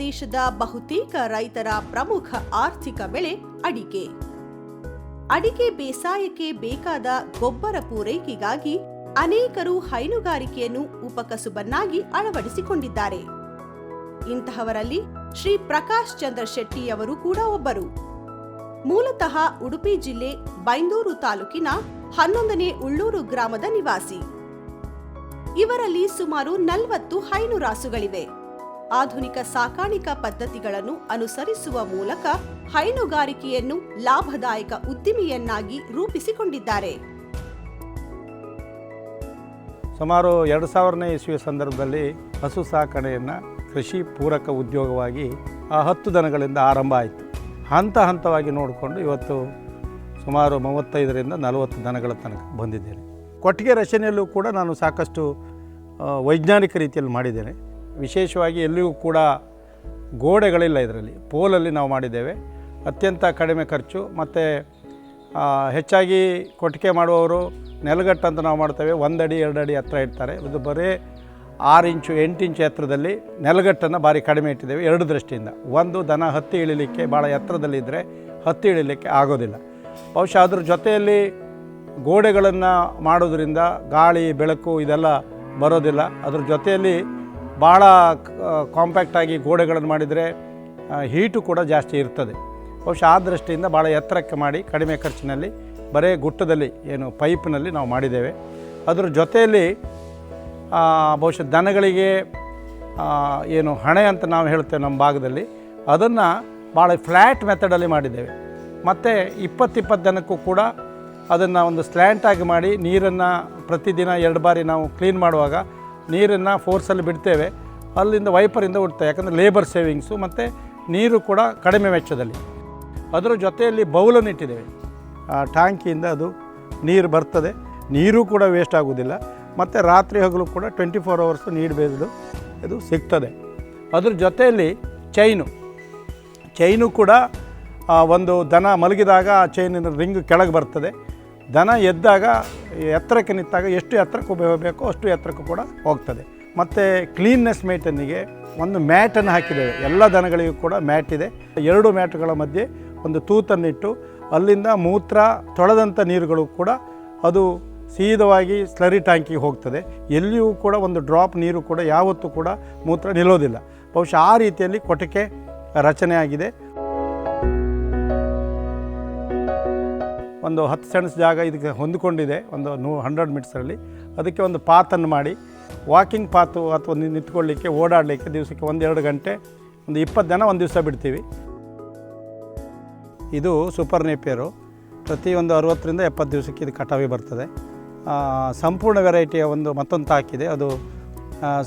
ಪ್ರದೇಶದ ಬಹುತೇಕ ರೈತರ ಪ್ರಮುಖ ಆರ್ಥಿಕ ಬೆಳೆ ಅಡಿಕೆ. ಅಡಿಕೆ ಬೇಸಾಯಕ್ಕೆ ಬೇಕಾದ ಗೊಬ್ಬರ ಪೂರೈಕೆಗಾಗಿ ಅನೇಕರು ಹೈನುಗಾರಿಕೆಯನ್ನು ಉಪಕಸುಬನ್ನಾಗಿ ಅಳವಡಿಸಿಕೊಂಡಿದ್ದಾರೆ. ಇಂತಹವರಲ್ಲಿ ಶ್ರೀ ಪ್ರಕಾಶ್ ಚಂದ್ರ ಶೆಟ್ಟಿಯವರು ಕೂಡ ಒಬ್ಬರು. ಮೂಲತಃ ಉಡುಪಿ ಜಿಲ್ಲೆ ಬೈಂದೂರು ತಾಲೂಕಿನ ಹನ್ನೊಂದನೇ ಉಳ್ಳೂರು ಗ್ರಾಮದ ನಿವಾಸಿ. ಇವರಲ್ಲಿ ಸುಮಾರು ನಲವತ್ತು ಹೈನುರಾಸುಗಳಿವೆ. ಆಧುನಿಕ ಸಾಕಾಣಿಕಾ ಪದ್ಧತಿಗಳನ್ನು ಅನುಸರಿಸುವ ಮೂಲಕ ಹೈನುಗಾರಿಕೆಯನ್ನು ಲಾಭದಾಯಕ ಉದ್ದಿಮೆಯನ್ನಾಗಿ ರೂಪಿಸಿಕೊಂಡಿದ್ದಾರೆ. ಸುಮಾರು ಎರಡು ಸಾವಿರನೇ ಇಸ್ವಿಯ ಸಂದರ್ಭದಲ್ಲಿ ಹಸು ಸಾಕಣೆಯನ್ನು ಕೃಷಿ ಪೂರಕ ಉದ್ಯೋಗವಾಗಿ ಆ ಹತ್ತು ದನಗಳಿಂದ ಆರಂಭ ಆಯಿತು. ಹಂತ ಹಂತವಾಗಿ ನೋಡಿಕೊಂಡು ಇವತ್ತು ಸುಮಾರು ಮೂವತ್ತೈದರಿಂದ ನಲವತ್ತು ದನಗಳ ತನಕ ಬಂದಿದ್ದೇನೆ. ಕೊಟ್ಟಿಗೆ ರಚನೆಯಲ್ಲೂ ಕೂಡ ನಾನು ಸಾಕಷ್ಟು ವೈಜ್ಞಾನಿಕ ರೀತಿಯಲ್ಲಿ ಮಾಡಿದ್ದೇನೆ. ವಿಶೇಷವಾಗಿ ಎಲ್ಲಿಯೂ ಕೂಡ ಗೋಡೆಗಳಿಲ್ಲ ಇದರಲ್ಲಿ. ಪೋಲಲ್ಲಿ ನಾವು ಮಾಡಿದ್ದೇವೆ. ಅತ್ಯಂತ ಕಡಿಮೆ ಖರ್ಚು. ಮತ್ತು ಹೆಚ್ಚಾಗಿ ಕೊಟ್ಟಿಗೆ ಮಾಡುವವರು ನೆಲಗಟ್ಟು ಅಂತ ನಾವು ಮಾಡ್ತೇವೆ. ಒಂದಡಿ ಎರಡು ಅಡಿ ಹತ್ರ ಇಡ್ತಾರೆ. ಇದು ಬರೀ ಆರು ಇಂಚು, ಎಂಟು ಇಂಚು ಎತ್ತರದಲ್ಲಿ ನೆಲಗಟ್ಟನ್ನು ಭಾರಿ ಕಡಿಮೆ ಇಟ್ಟಿದ್ದೇವೆ. ಎರಡು ದೃಷ್ಟಿಯಿಂದ. ಒಂದು, ದನ ಹತ್ತಿ ಇಳಿಲಿಕ್ಕೆ ಭಾಳ ಎತ್ತರದಲ್ಲಿದ್ದರೆ ಹತ್ತಿ ಇಳಿಲಿಕ್ಕೆ ಆಗೋದಿಲ್ಲ. ಬಹುಶಃ ಅದ್ರ ಜೊತೆಯಲ್ಲಿ ಗೋಡೆಗಳನ್ನು ಮಾಡೋದ್ರಿಂದ ಗಾಳಿ, ಬೆಳಕು ಇದೆಲ್ಲ ಬರೋದಿಲ್ಲ. ಅದ್ರ ಜೊತೆಯಲ್ಲಿ ಭಾಳ ಕಾಂಪ್ಯಾಕ್ಟಾಗಿ ಗೋಡೆಗಳನ್ನು ಮಾಡಿದರೆ ಹೀಟು ಕೂಡ ಜಾಸ್ತಿ ಇರ್ತದೆ. ಬಹುಶಃ ಆ ದೃಷ್ಟಿಯಿಂದ ಭಾಳ ಎತ್ತರಕ್ಕೆ ಮಾಡಿ, ಕಡಿಮೆ ಖರ್ಚಿನಲ್ಲಿ, ಬರೇ ಗುಟ್ಟದಲ್ಲಿ, ಏನು ಪೈಪ್ನಲ್ಲಿ ನಾವು ಮಾಡಿದ್ದೇವೆ. ಅದರ ಜೊತೆಯಲ್ಲಿ ಬಹುಶಃ ದನಗಳಿಗೆ ಏನು ಹಣೆ ಅಂತ ನಾವು ಹೇಳ್ತೇವೆ ನಮ್ಮ ಭಾಗದಲ್ಲಿ, ಅದನ್ನು ಭಾಳ ಫ್ಲ್ಯಾಟ್ ಮೆಥಡಲ್ಲಿ ಮಾಡಿದ್ದೇವೆ. ಮತ್ತು ಇಪ್ಪತ್ತಿಪ್ಪತ್ತು ದನಕ್ಕೂ ಕೂಡ ಅದನ್ನು ಒಂದು ಸ್ಲ್ಯಾಂಟಾಗಿ ಮಾಡಿ ನೀರನ್ನು ಪ್ರತಿದಿನ ಎರಡು ಬಾರಿ ನಾವು ಕ್ಲೀನ್ ಮಾಡುವಾಗ ನೀರನ್ನು ಫೋರ್ಸಲ್ಲಿ ಬಿಡ್ತೇವೆ. ಅಲ್ಲಿಂದ ವೈಪರಿಂದ ಉಡ್ತೇವೆ. ಯಾಕಂದರೆ ಲೇಬರ್ ಸೇವಿಂಗ್ಸು ಮತ್ತು ನೀರು ಕೂಡ ಕಡಿಮೆ ವೆಚ್ಚದಲ್ಲಿ. ಅದರ ಜೊತೆಯಲ್ಲಿ ಬೌಲನ್ನು ಇಟ್ಟಿದ್ದೇವೆ. ಆ ಟ್ಯಾಂಕಿಯಿಂದ ಅದು ನೀರು ಬರ್ತದೆ. ನೀರು ಕೂಡ ವೇಸ್ಟ್ ಆಗೋದಿಲ್ಲ ಮತ್ತು ರಾತ್ರಿ ಹಗಲು ಕೂಡ ಟ್ವೆಂಟಿ ಫೋರ್ ಅವರ್ಸು ನೀರು ಬೇಸ್ಡು ಇದು ಸಿಗ್ತದೆ. ಅದ್ರ ಜೊತೆಯಲ್ಲಿ ಚೈನು ಚೈನು ಕೂಡ ಒಂದು ದನ ಮಲಗಿದಾಗ ಆ ಚೈನಿನ ರಿಂಗ್ ಕೆಳಗೆ ಬರ್ತದೆ. ದನ ಎದ್ದಾಗ ಎತ್ತರಕ್ಕೆ ನಿಂತಾಗ ಎಷ್ಟು ಎತ್ತರಕ್ಕೆ ಬೇಕೋ ಅಷ್ಟು ಎತ್ತರಕ್ಕೂ ಕೂಡ ಹೋಗ್ತದೆ. ಮತ್ತು ಕ್ಲೀನ್ನೆಸ್ ಮೇಟನ್ನಿಗೆ ಒಂದು ಮ್ಯಾಟನ್ನು ಹಾಕಿದ್ದೇವೆ. ಎಲ್ಲ ದನಗಳಿಗೂ ಕೂಡ ಮ್ಯಾಟ್ ಇದೆ. ಎರಡು ಮ್ಯಾಟ್ಗಳ ಮಧ್ಯೆ ಒಂದು ತೂತನ್ನಿಟ್ಟು ಅಲ್ಲಿಂದ ಮೂತ್ರ ತೊಳೆದಂಥ ನೀರುಗಳು ಕೂಡ ಅದು ಸೀದವಾಗಿ ಸ್ಲರಿ ಟ್ಯಾಂಕಿಗೆ ಹೋಗ್ತದೆ. ಎಲ್ಲಿಯೂ ಕೂಡ ಒಂದು ಡ್ರಾಪ್ ನೀರು ಕೂಡ ಯಾವತ್ತೂ ಕೂಡ ಮೂತ್ರ ನಿಲ್ಲೋದಿಲ್ಲ. ಬಹುಶಃ ಆ ರೀತಿಯಲ್ಲಿ ಕೊಟಕೆ ರಚನೆ ಆಗಿದೆ ಒಂದು ಹತ್ತು ಸೆಣಸ್ ಜಾಗ ಇದಕ್ಕೆ ಹೊಂದಿಕೊಂಡಿದೆ, ಒಂದು ನೂ, ಹಂಡ್ರೆಡ್ ಮೀಟ್ಸಲ್ಲಿ ಅದಕ್ಕೆ ಒಂದು ಪಾತನ್ನು ಮಾಡಿ ವಾಕಿಂಗ್ ಪಾತು ಅಥವಾ ನಿಂತ್ಕೊಳ್ಳಿಕ್ಕೆ, ಓಡಾಡಲಿಕ್ಕೆ ದಿವಸಕ್ಕೆ ಒಂದೆರಡು ಗಂಟೆ, ಒಂದು ಇಪ್ಪತ್ತು ಜನ ಒಂದು ದಿವಸ ಬಿಡ್ತೀವಿ. ಇದು ಸೂಪರ್ ನೇಪಿಯರು ಪ್ರತಿಯೊಂದು ಅರುವತ್ತರಿಂದ ಎಪ್ಪತ್ತು ದಿವಸಕ್ಕೆ ಇದು ಕಟಾವಿ ಬರ್ತದೆ. ಸಂಪೂರ್ಣ ವೆರೈಟಿಯ ಒಂದು ಮತ್ತೊಂದು ತಾಕಿದೆ. ಅದು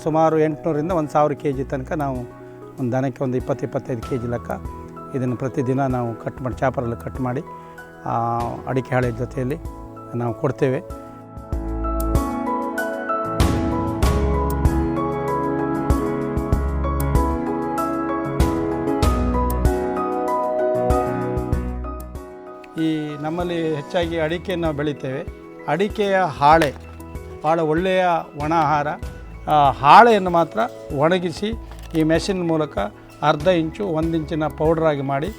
ಸುಮಾರು ಎಂಟುನೂರಿಂದ ಒಂದು ಸಾವಿರ ಕೆ ಜಿ ತನಕ ನಾವು ಒಂದು ದನಕ್ಕೆ ಒಂದು ಇಪ್ಪತ್ತು, ಇಪ್ಪತ್ತೈದು ಕೆ ಜಿ ಲೆಕ್ಕ ಇದನ್ನು ಪ್ರತಿದಿನ ನಾವು ಕಟ್ ಮಾಡಿ ಚಾಪರಲ್ಲಿ ಕಟ್ ಮಾಡಿ ಅಡಿಕೆ ಹಾಳೆ ಜೊತೆಯಲ್ಲಿ ನಾವು ಕೊಡ್ತೇವೆ. ಈ ನಮ್ಮಲ್ಲಿ ಹೆಚ್ಚಾಗಿ ಅಡಿಕೆಯನ್ನು ಬೆಳಿತೇವೆ. ಅಡಿಕೆಯ ಹಾಳೆ ಭಾಳ ಒಳ್ಳೆಯ ಒಣ ಆಹಾರ ಹಾಳೆಯನ್ನು ಮಾತ್ರ ಒಣಗಿಸಿ ಈ ಮೆಷಿನ್ ಮೂಲಕ ಅರ್ಧ ಇಂಚು, ಒಂದು ಇಂಚಿನ ಪೌಡ್ರಾಗಿ ಮಾಡಿ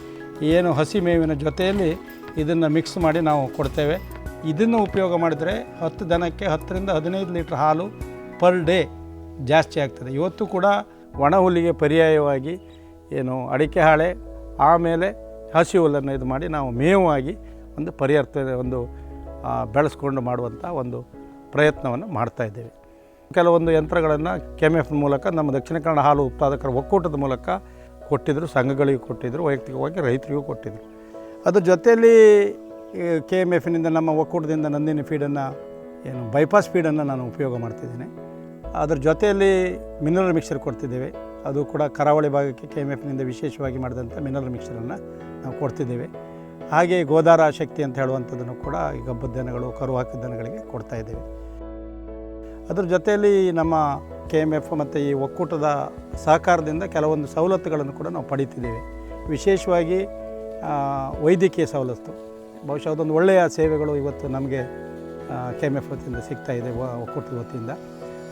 ಏನು ಹಸಿ ಮೇವಿನ ಜೊತೆಯಲ್ಲಿ ಇದನ್ನು ಮಿಕ್ಸ್ ಮಾಡಿ ನಾವು ಕೊಡ್ತೇವೆ. ಇದನ್ನು ಉಪಯೋಗ ಮಾಡಿದರೆ ಹತ್ತು ದನಕ್ಕೆ ಹತ್ತರಿಂದ ಹದಿನೈದು ಲೀಟ್ರ್ ಹಾಲು ಪರ್ ಡೇ ಜಾಸ್ತಿ ಆಗ್ತದೆ. ಇವತ್ತು ಕೂಡ ಒಣ ಹುಲ್ಲಿಗೆ ಪರ್ಯಾಯವಾಗಿ ಏನು ಅಡಿಕೆ ಹಾಳೆ, ಆಮೇಲೆ ಹಸಿ ಹುಲ್ಲನ್ನು ಇದು ಮಾಡಿ ನಾವು ಮೇವಾಗಿ ಒಂದು ಪರಿಹರ್ತ ಒಂದು ಬೆಳೆಸ್ಕೊಂಡು ಮಾಡುವಂಥ ಒಂದು ಪ್ರಯತ್ನವನ್ನು ಮಾಡ್ತಾ ಇದ್ದೇವೆ. ಕೆಲವೊಂದು ಯಂತ್ರಗಳನ್ನು ಕೆಮೆಫ್ ಮೂಲಕ ನಮ್ಮ ದಕ್ಷಿಣ ಕನ್ನಡ ಹಾಲು ಉತ್ಪಾದಕರ ಒಕ್ಕೂಟದ ಮೂಲಕ ಕೊಟ್ಟಿದ್ದರು ಸಂಘಗಳಿಗೂ ಕೊಟ್ಟಿದ್ದರು ವೈಯಕ್ತಿಕವಾಗಿ ರೈತರಿಗೂ ಕೊಟ್ಟಿದ್ದರು ಅದ್ರ ಜೊತೆಯಲ್ಲಿ ಕೆ ಎಂ ಎಫ್ನಿಂದ ನಮ್ಮ ಒಕ್ಕೂಟದಿಂದ ನಂದಿನಿ ಫೀಡನ್ನು ಏನು ಬೈಪಾಸ್ ಫೀಡನ್ನು ನಾನು ಉಪಯೋಗ ಮಾಡ್ತಿದ್ದೀನಿ. ಅದ್ರ ಜೊತೆಯಲ್ಲಿ ಮಿನರಲ್ ಮಿಕ್ಸರ್ ಕೊಡ್ತಿದ್ದೇವೆ. ಅದು ಕೂಡ ಕರಾವಳಿ ಭಾಗಕ್ಕೆ ಕೆ ಎಂ ಎಫ್ನಿಂದ ವಿಶೇಷವಾಗಿ ಮಾಡಿದಂಥ ಮಿನರಲ್ ಮಿಕ್ಸರನ್ನು ನಾವು ಕೊಡ್ತಿದ್ದೇವೆ. ಹಾಗೆ ಗೋದಾರ ಶಕ್ತಿ ಅಂತ ಹೇಳುವಂಥದ್ದನ್ನು ಕೂಡ ಈ ಗಬ್ಬದ ದನಗಳು, ಕರು ಹಾಕಿದ ದನಗಳಿಗೆ ಕೊಡ್ತಾ ಇದ್ದೇವೆ. ಅದ್ರ ಜೊತೆಯಲ್ಲಿ ನಮ್ಮ ಕೆ ಎಂ ಎಫ್ ಮತ್ತು ಈ ಒಕ್ಕೂಟದ ಸಹಕಾರದಿಂದ ಕೆಲವೊಂದು ಸವಲತ್ತುಗಳನ್ನು ಕೂಡ ನಾವು ಪಡೀತಿದ್ದೇವೆ. ವಿಶೇಷವಾಗಿ ವೈದ್ಯಕೀಯ ಸವಲತ್ತು. ಬಹುಶಃ ಅದೊಂದು ಒಳ್ಳೆಯ ಸೇವೆಗಳು ಇವತ್ತು ನಮಗೆ ಕೆ ಎಂ ಎಫ್ ವತಿಯಿಂದ ಸಿಗ್ತಾ ಇದೆ, ವ- ಒಕ್ಕೂಟದ ವತಿಯಿಂದ.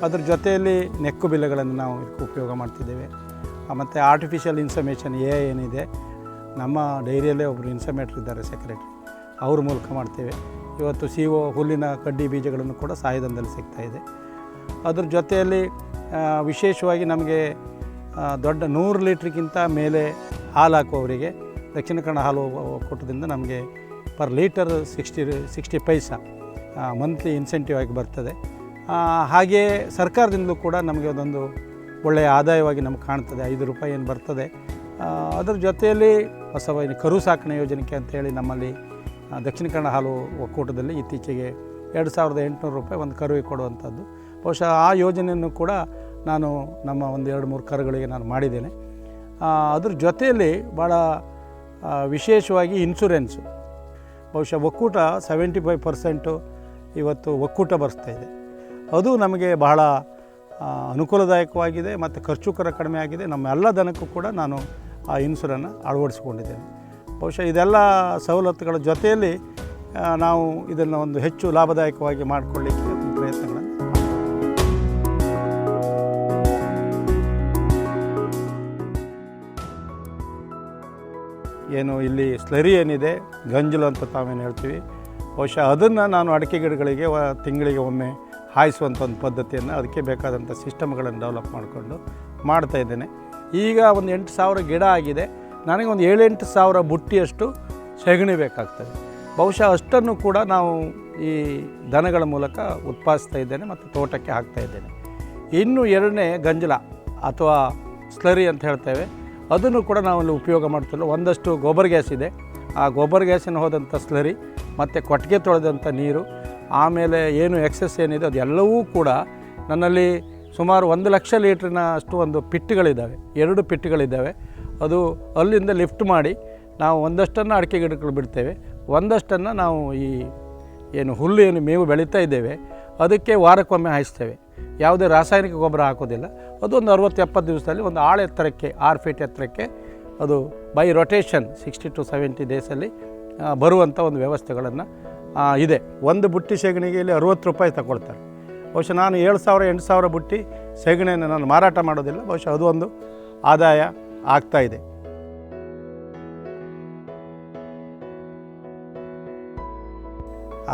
ಅದ್ರ ಜೊತೆಯಲ್ಲಿ ನೆಕ್ಕು ಬಿಲ್ಲೆಗಳನ್ನು ನಾವು ಇದಕ್ಕೆ ಉಪಯೋಗ ಮಾಡ್ತಿದ್ದೇವೆ. ಮತ್ತು ಆರ್ಟಿಫಿಷಿಯಲ್ ಇನ್ಸಮೇಷನ್ ಎ ಏನಿದೆ, ನಮ್ಮ ಡೈರಿಯಲ್ಲೇ ಒಬ್ಬರು ಇನ್ಸಮೇಟ್ರ್ ಇದ್ದಾರೆ ಸೆಕ್ರೆಟ್ರಿ ಅವ್ರ ಮೂಲಕ ಮಾಡ್ತೇವೆ. ಇವತ್ತು ಸಿ ಒ ಹುಲ್ಲಿನ ಕಡ್ಡಿ ಬೀಜಗಳನ್ನು ಕೂಡ ಸಹಾಯಧನದಲ್ಲಿ ಸಿಗ್ತಾ ಇದೆ. ಅದ್ರ ಜೊತೆಯಲ್ಲಿ ವಿಶೇಷವಾಗಿ ನಮಗೆ ದೊಡ್ಡ ನೂರು ಲೀಟ್ರಿಗಿಂತ ಮೇಲೆ ಹಾಲು ಹಾಕುವವರಿಗೆ ದಕ್ಷಿಣ ಕನ್ನಡ ಹಾಲು ಒಕ್ಕೂಟದಿಂದ ನಮಗೆ per litre sixty sixty paise monthly incentive ಆಗಿ ಬರ್ತದೆ. ಹಾಗೆಯೇ ಸರ್ಕಾರದಿಂದಲೂ ಕೂಡ ನಮಗೆ ಅದೊಂದು ಒಳ್ಳೆಯ ಆದಾಯವಾಗಿ ನಮ್ಗೆ ಕಾಣ್ತದೆ. ಐದು ರೂಪಾಯಿ ಏನು ಬರ್ತದೆ. ಅದರ ಜೊತೆಯಲ್ಲಿ ಹೊಸ ಕರು ಸಾಕಣೆ ಯೋಜನೆಗೆ ಅಂತೇಳಿ ನಮ್ಮಲ್ಲಿ ದಕ್ಷಿಣ ಕನ್ನಡ ಹಾಲು ಒಕ್ಕೂಟದಲ್ಲಿ ಇತ್ತೀಚೆಗೆ ಎರಡು ಸಾವಿರದ ಎಂಟುನೂರು ರೂಪಾಯಿ ಒಂದು ಕರುವಿಗೆ ಕೊಡುವಂಥದ್ದು. ಬಹುಶಃ ಆ ಯೋಜನೆಯನ್ನು ಕೂಡ ನಾನು ನಮ್ಮ ಒಂದು ಎರಡು ಮೂರು ಕರುಗಳಿಗೆ ನಾನು ಮಾಡಿದ್ದೇನೆ. ಅದ್ರ ಜೊತೆಯಲ್ಲಿ ಭಾಳ ವಿಶೇಷವಾಗಿ ಇನ್ಸೂರೆನ್ಸು ಬಹುಶಃ ಒಕ್ಕೂಟ ಸೆವೆಂಟಿ ಫೈವ್ ಪರ್ಸೆಂಟು ಇವತ್ತು ಒಕ್ಕೂಟ ಬರ್ತಾ ಇದೆ. ಅದು ನಮಗೆ ಬಹಳ ಅನುಕೂಲದಾಯಕವಾಗಿದೆ ಮತ್ತು ಖರ್ಚು ಕರ ಕಡಿಮೆ ಆಗಿದೆ. ನಮ್ಮ ಎಲ್ಲ ದನಕ್ಕೂ ಕೂಡ ನಾನು ಆ ಇನ್ಸೂರನ್ನು ಅಳವಡಿಸ್ಕೊಂಡಿದ್ದೇನೆ. ಬಹುಶಃ ಇದೆಲ್ಲ ಸವಲತ್ತುಗಳ ಜೊತೆಯಲ್ಲಿ ನಾವು ಇದನ್ನು ಒಂದು ಹೆಚ್ಚು ಲಾಭದಾಯಕವಾಗಿ ಮಾಡಿಕೊಳ್ಳಿಕ್ಕೆ ಏನು ಇಲ್ಲಿ ಸ್ಲರಿ ಏನಿದೆ, ಗಂಜಲು ಅಂತ ತಾವೇನು ಹೇಳ್ತೀವಿ. ಬಹುಶಃ ಅದನ್ನು ನಾನು ಅಡಿಕೆ ಗಿಡಗಳಿಗೆ ತಿಂಗಳಿಗೆ ಒಮ್ಮೆ ಹಾಯಿಸುವಂಥ ಒಂದು ಪದ್ಧತಿಯನ್ನು ಅದಕ್ಕೆ ಬೇಕಾದಂಥ ಸಿಸ್ಟಮ್ಗಳನ್ನು ಡೆವಲಪ್ ಮಾಡಿಕೊಂಡು ಮಾಡ್ತಾ ಇದ್ದೇನೆ. ಈಗ ಒಂದು ಎಂಟು ಸಾವಿರ ಗಿಡ ಆಗಿದೆ. ನನಗೆ ಒಂದು ಏಳೆಂಟು ಸಾವಿರ ಬುಟ್ಟಿಯಷ್ಟು ಸೆಗಣಿ ಬೇಕಾಗ್ತದೆ. ಬಹುಶಃ ಅಷ್ಟನ್ನು ಕೂಡ ನಾವು ಈ ದನಗಳ ಮೂಲಕ ಉತ್ಪಾದಿಸ್ತಾ ಇದ್ದೇನೆ ಮತ್ತು ತೋಟಕ್ಕೆ ಹಾಕ್ತಾ ಇದ್ದೇನೆ. ಇನ್ನು ಎರಡನೇ ಗಂಜಲ ಅಥವಾ ಸ್ಲರಿ ಅಂತ ಹೇಳ್ತೇವೆ. ಅದನ್ನು ಕೂಡ ನಾವಲ್ಲಿ ಉಪಯೋಗ ಮಾಡ್ತಿಲ್ಲ. ಒಂದಷ್ಟು ಗೊಬ್ಬರ ಗ್ಯಾಸ್ ಇದೆ. ಆ ಗೊಬ್ಬರ ಗ್ಯಾಸಿನ ಹೋದಂಥ ಸ್ಲರಿ, ಮತ್ತು ಕೊಟ್ಟಿಗೆ ತೊಳೆದಂಥ ನೀರು, ಆಮೇಲೆ ಏನು ಎಕ್ಸಸ್ ಏನಿದೆ, ಅದೆಲ್ಲವೂ ಕೂಡ ನನ್ನಲ್ಲಿ ಸುಮಾರು ಒಂದು ಲಕ್ಷ ಲೀಟ್ರಿನ ಅಷ್ಟು ಒಂದು ಪಿಟ್ಟುಗಳಿದ್ದಾವೆ. ಎರಡು ಪಿಟ್ಟುಗಳಿದ್ದಾವೆ. ಅದು ಅಲ್ಲಿಂದ ಲಿಫ್ಟ್ ಮಾಡಿ ನಾವು ಒಂದಷ್ಟನ್ನು ಅಡಿಕೆ ಗಿಡಗಳು ಬಿಡ್ತೇವೆ. ಒಂದಷ್ಟನ್ನು ನಾವು ಈ ಏನು ಹುಲ್ಲು ಏನು ಮೇವು ಬೆಳೀತಾ ಇದ್ದೇವೆ. ಅದಕ್ಕೆ ವಾರಕ್ಕೊಮ್ಮೆ ಹಾಯಿಸ್ತೇವೆ. ಯಾವುದೇ ರಾಸಾಯನಿಕ ಗೊಬ್ಬರ ಹಾಕೋದಿಲ್ಲ. ಅದು ಒಂದು ಅರುವತ್ತು ಎಪ್ಪತ್ತು ದಿವಸದಲ್ಲಿ ಒಂದು ಆಳು ಎತ್ತರಕ್ಕೆ, ಆರು ಫೀಟ್ ಎತ್ತರಕ್ಕೆ ಅದು by rotation sixty to seventy ಡೇಸಲ್ಲಿ ಬರುವಂಥ ಒಂದು ವ್ಯವಸ್ಥೆಗಳನ್ನು ಇದೆ. ಒಂದು ಬುಟ್ಟಿ ಸೆಗಣಿಗೆಯಲ್ಲಿ ಅರುವತ್ತು ರೂಪಾಯಿ ತಗೊಳ್ತಾರೆ. ಬಹುಶಃ ನಾನು ಏಳು ಸಾವಿರ, ಎಂಟು ಸಾವಿರ ಬುಟ್ಟಿ ಸೆಗಣಿಯನ್ನು ನಾನು ಮಾರಾಟ ಮಾಡೋದಿಲ್ಲ. ಬಹುಶಃ ಅದು ಒಂದು ಆದಾಯ ಆಗ್ತಾ ಇದೆ.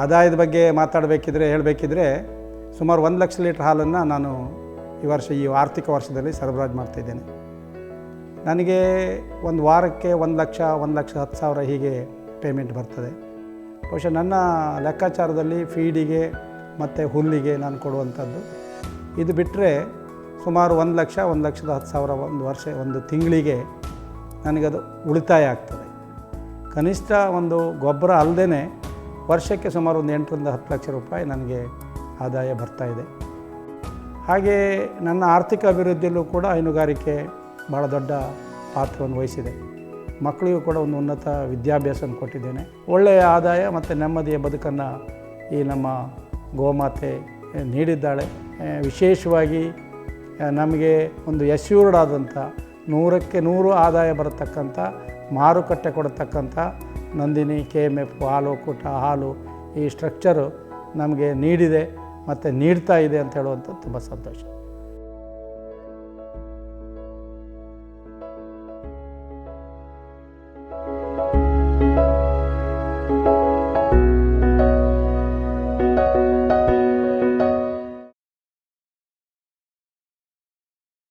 ಆದಾಯದ ಬಗ್ಗೆ ಮಾತಾಡಬೇಕಿದ್ರೆ, ಹೇಳಬೇಕಿದ್ರೆ ಸುಮಾರು ಒಂದು ಲಕ್ಷ ಲೀಟ್ರ್ ಹಾಲನ್ನು ನಾನು ಈ ವರ್ಷ, ಈ ಆರ್ಥಿಕ ವರ್ಷದಲ್ಲಿ ಸರಬರಾಜು ಮಾಡ್ತಾಯಿದ್ದೇನೆ ನನಗೆ ಒಂದು ವಾರಕ್ಕೆ ಒಂದು ಲಕ್ಷ ಒಂದು ಲಕ್ಷ ಹತ್ತು ಸಾವಿರ ಹೀಗೆ ಪೇಮೆಂಟ್ ಬರ್ತದೆ. ಬಹುಶಃ ನನ್ನ ಲೆಕ್ಕಾಚಾರದಲ್ಲಿ ಫೀಡಿಗೆ ಮತ್ತು ಹುಲ್ಲಿಗೆ ನಾನು ಕೊಡುವಂಥದ್ದು. ಇದು ಬಿಟ್ಟರೆ ಸುಮಾರು ಒಂದು ಲಕ್ಷ, ಒಂದು ಲಕ್ಷದ ಹತ್ತು ಸಾವಿರ ಒಂದು ವರ್ಷ, ಒಂದು ತಿಂಗಳಿಗೆ ನನಗದು ಉಳಿತಾಯ ಆಗ್ತದೆ. ಕನಿಷ್ಠ ಒಂದು ಗೊಬ್ಬರ ಅಲ್ಲದೇ ವರ್ಷಕ್ಕೆ ಸುಮಾರು ಒಂದು ಎಂಟರಿಂದ ಹತ್ತು ಲಕ್ಷ ರೂಪಾಯಿ ನನಗೆ ಆದಾಯ ಬರ್ತಾ ಹಾಗೆ ನನ್ನ ಆರ್ಥಿಕ ಅಭಿವೃದ್ಧಿಯಲ್ಲೂ ಕೂಡ ಹೈನುಗಾರಿಕೆ ಭಾಳ ದೊಡ್ಡ ಪಾತ್ರವನ್ನು ವಹಿಸಿದೆ. ಮಕ್ಕಳಿಗೂ ಕೂಡ ಒಂದು ಉನ್ನತ ವಿದ್ಯಾಭ್ಯಾಸವನ್ನು ಕೊಟ್ಟಿದ್ದೇನೆ. ಒಳ್ಳೆಯ ಆದಾಯ ಮತ್ತು ನೆಮ್ಮದಿಯ ಬದುಕನ್ನು ಈ ನಮ್ಮ ಗೋಮಾತೆ ನೀಡಿದ್ದಾಳೆ. ವಿಶೇಷವಾಗಿ ನಮಗೆ ಒಂದು ಎಶ್ಯೂರ್ಡ್ ಆದಂಥ ನೂರಕ್ಕೆ ನೂರು ಆದಾಯ ಬರತಕ್ಕಂಥ, ಮಾರುಕಟ್ಟೆ ಕೊಡತಕ್ಕಂಥ ನಂದಿನಿ ಕೆ ಎಂ ಎಫ್ ಹಾಲು, ಕೂಟ, ಹಾಲು ಈ ಸ್ಟ್ರಕ್ಚರು ನಮಗೆ ನೀಡಿದೆ. ಮತ್ತು ನೀಡ್ತಾ ಇದೆ ಅಂತ ಹೇಳುವಂಥದ್ದು ತುಂಬ ಸಂತೋಷ.